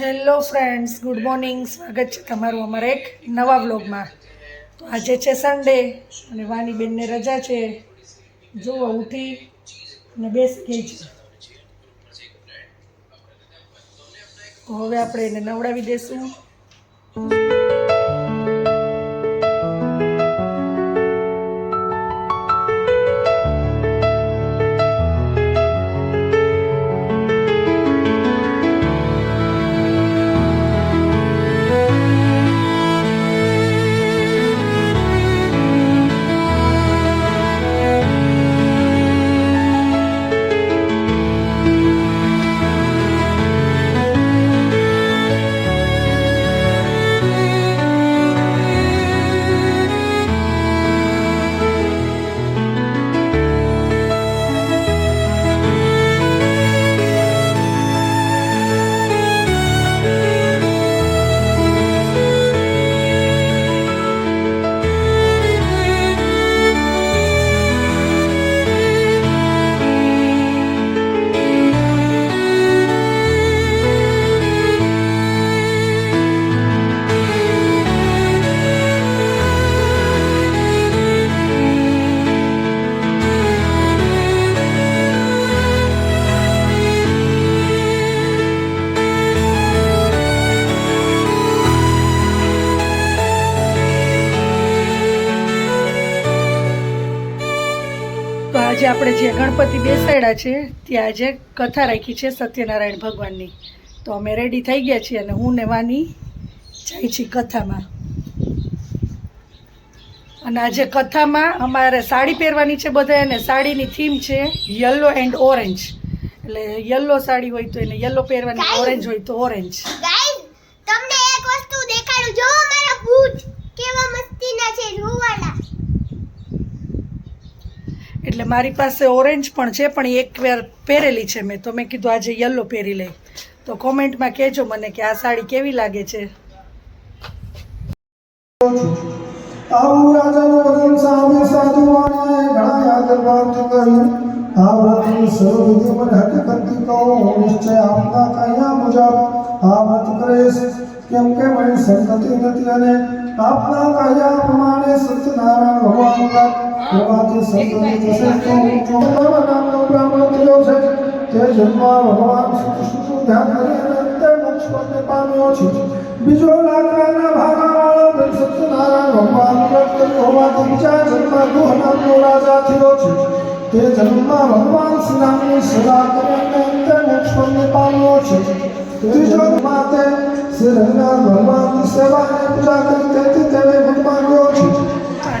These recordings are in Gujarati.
હેલો ફ્રેન્ડ્સ ગુડ મોર્નિંગ સ્વાગત છે તમારું અમારા એક નવા વ્લોગમાં તો આજે છે સન્ડે અને વાની બેનને રજા છે. જોવો ઉઠી અને બેસી ગઈ છે. તો હવે આપણે એને નવડાવી દેશું. આજે આપણે જે ગણપતિ બેસાડ્યા છે ત્યાં આજે કથા રાખી છે સત્યનારાયણ ભગવાનની. તો અમે રેડી થઈ ગયા છીએ અને હું ને વાની જાય છીએ કથામાં. અને આજે કથામાં અમારે સાડી પહેરવાની છે બધા અને સાડીની થીમ છે યલો એન્ડ ઓરેન્જ એટલે યલો સાડી હોય તો એને યલો પહેરવાની ઓરેન્જ હોય તો ઓરેન્જ ગાઈસ તમને એક વસ્તુ દેખાડું જો મારા બૂટ કેવા મસ્તીના છે જોવાના એટલે મારી પાસે ઓરેન્જ પણ છે, પણ એક વાર પહેરેલી છે મેં. તો મેં કીધું આજે યલો પહેરી લઈ. તો કોમેન્ટમાં કહેજો મને કે આ સાડી કેવી લાગે છે. આવું કરીશ. કેમ કે મને સંતતિ નથી અને આપના કહ્યા પ્રમાણે સત્યનારાયણ ભગવાનના કૃપાથી સંતતિ થશે તો ચોમાવા નામનો બ્રાહ્મણ થયો છે. તે જન્મમાં ભગવાન શું ધ્યાન કરી અને અંતે મોક્ષ પદને પામ્યો છે. બીજો લાકડાના ભાગાવાળો સત્યનારાયણ ભગવાન વ્રત કર્યું હોવાથી બીજા જન્મમાં નામનો રાજા થયો છે. તે જન્મમાં ભગવાન શ્રી રામની સેવા કરી અને મોક્ષ પદને પામ્યો છે. ત્રીજો માતે શ્રી રંગનાથ ભગવાનની સેવા અને પૂજા કરી તેથી તેણે ભગવાન ગયો છે.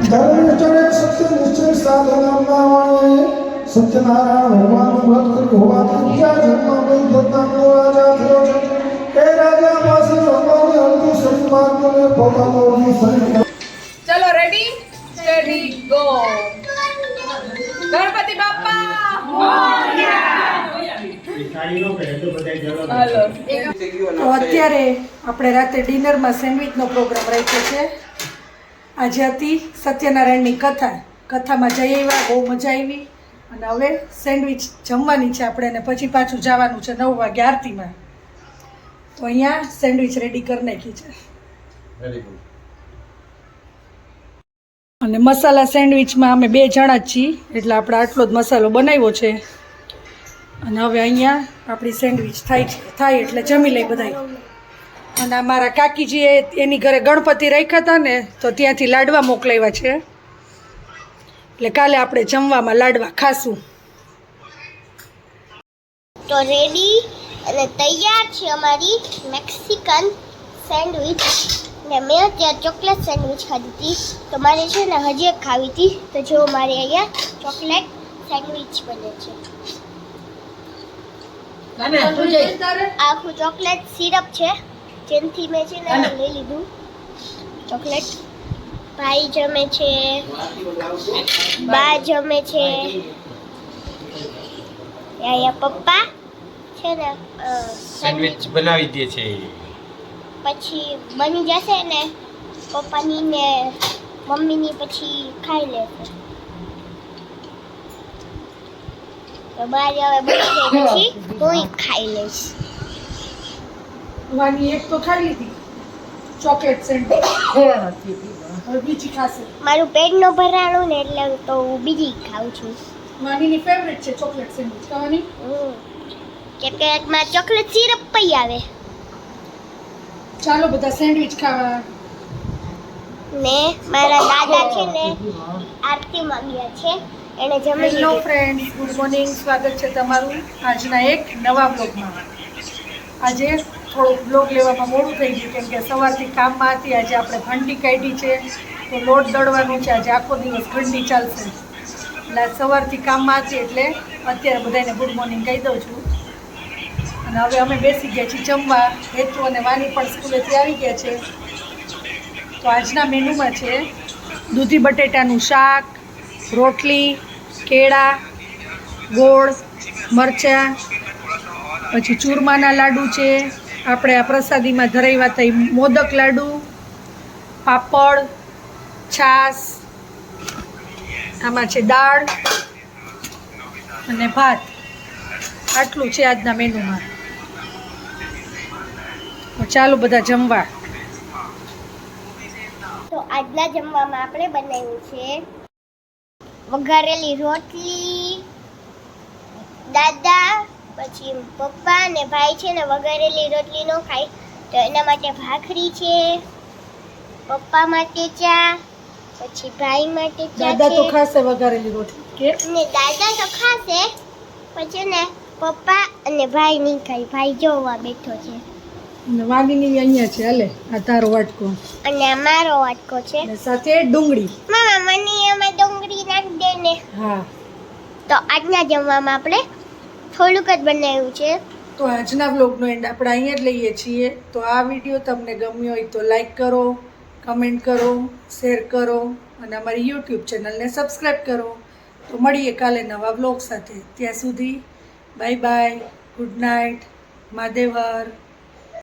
ધર્મ ચડે સત્ય નિશ્ચય સાધના વાણીએ સત્યનારાયણ ભગવાનનું વ્રત કર્યું હોવાથી બીજા જન્મમાં બિન નામનો રાજા થયો. છે એ રાજા પાસે ભગવાનની અંતિમ શરીર ચલો રેડી સ્ટેડી ગો ગણપતિ હાલો તો અત્યારે આપણે રાતે ડિનરમાં સેન્ડવિચનો પ્રોગ્રામ રાખ્યો છે. આજે હતી સત્યનારાયણની કથા. કથામાં જઈ આવ્યા બહુ મજા આવી. અને હવે સેન્ડવિચ જમવાની છે આપણે અને પછી પાછું જવાનું છે નવ વાગે આરતીમાં. તો અહીંયા સેન્ડવિચ રેડી કરી નાખી છે. અને મસાલા સેન્ડવિચમાં અમે બે જણા જ છીએ એટલે આપણે આટલો જ મસાલો બનાવ્યો છે. અને હવે અહીંયા આપણી સેન્ડવિચ થાય છે. થાય એટલે જમી લઈ બધાય. અને અમારા મારા કાકીજીએ એની ઘરે ગણપતિ રાખ્યા હતા ને, તો ત્યાંથી લાડવા મોકલાવ્યા છે. એટલે કાલે આપણે જમવામાં લાડવા ખાશું. તો રેડી અને તૈયાર છે અમારી મેક્સિકન સેન્ડવિચ. ને મેં અત્યારે ચોકલેટ સેન્ડવિચ ખાધી હતી. તો મારે છે ને હજી એક ખાવી હતી. તો જો મારે અહીંયા ચોકલેટ સેન્ડવિચ બને છે. આખું ચોકલેટ સિરપ છે જેનથી મેં છે ને લઈ લીધું. ચોકલેટ. ભાઈ જમે છે બા જમે છે. અહીંયા પપ્પા છે ને સેન્ડવિચ બનાવી દે છે. પછી બની જશે ને પપ્પાની ને મમ્મીની પછી ખાઈ લેશે. તો બાર હવે બની જાય પછી હું ખાઈ લઈશ. વાની એક તો ખાઈ લીધી. Chocolate sandwich. બીજી ખાશે. મારું પેટ નો ભરાણું ને એટલે તો હું બીજી ખાઉં છું. વાનીની ફેવરેટ છે ચોકલેટ સેન્ડવિચ. ખાવાની. કેમ કે એમાં ચોકલેટ સિરપ પઈ આવે. ચાલો બધા સેન્ડવિચ ખાવા. ને મારા દાદા છે ને આરતી ગયા છે. એને જમી hello friend friends good morning સ્વાગત છે તમારું આજના એક નવા બ્લોગમાં આજે થોડુંક બ્લોગ લેવામાં મોડું થઈ ગયું કેમ કે સવારથી કામમાં હતી. આજે આપણે ભંડી કાઢી છે તો લોટ દળવાનું છે. આજે આખો દિવસ ભંડી ચાલશે. એટલે સવારથી કામમાં હતી એટલે અત્યારે બધાને ગુડ મોર્નિંગ કહી દઉં છું. અને હવે અમે બેસી ગયા છીએ જમવા. હેતુ અને વાની પણ સ્કૂલેથી આવી ગયા છે. તો આજના મેનુમાં છે દૂધી બટેટાનું શાક રોટલી કેળા, ગોળ, મરચાં, પછી ચૂરમાના લાડુ છે. આપણે આ પ્રસાદીમાં ધરાવ્યા થઈ મોદક લાડુ, પાપડ, છાશ, આમાં છે દાળ અને ભાત. આટલું છે આજના મેનુમાં. ચાલો બધા જમવા. તો આજના જમવામાં આપણે બનાવ્યું છે વઘારેલી રોટલી દાદા પછી પપ્પા ને ભાઈ છે ને વઘારેલી રોટલી ન ખાય. તો એના માટે ભાખરી છે પપ્પા માટે ચા પછી ભાઈ માટે ચા દાદા તો ખાશે વઘારેલી રોટલી. કે ને દાદા તો ખાશે પછી ને પપ્પા અને ભાઈ નહીં ખાય. ભાઈ જોવા બેઠો છે. વાગીની અહીંયા છે હાલે આ તારો વાટકો. અને અમારો વાટકો છે. સાથે ડુંગળી. મામા મને એમાં ડુંગળી નાખી દે ને હા. તો આજના જમવામાં આપણે થોડુંક જ બનાવ્યું છે. તો આજના બ્લોગનો એન્ડ આપણે અહીંયા જ લઈએ છીએ. તો આ વીડિયો તમને ગમ્યો હોય તો લાઈક કરો કમેન્ટ કરો શેર કરો અને અમારી યુટ્યુબ ચેનલને સબસ્ક્રાઈબ કરો. તો મળીએ કાલે નવા બ્લોગ સાથે. ત્યાં સુધી બાય બાય ગુડ નાઇટ માદેવર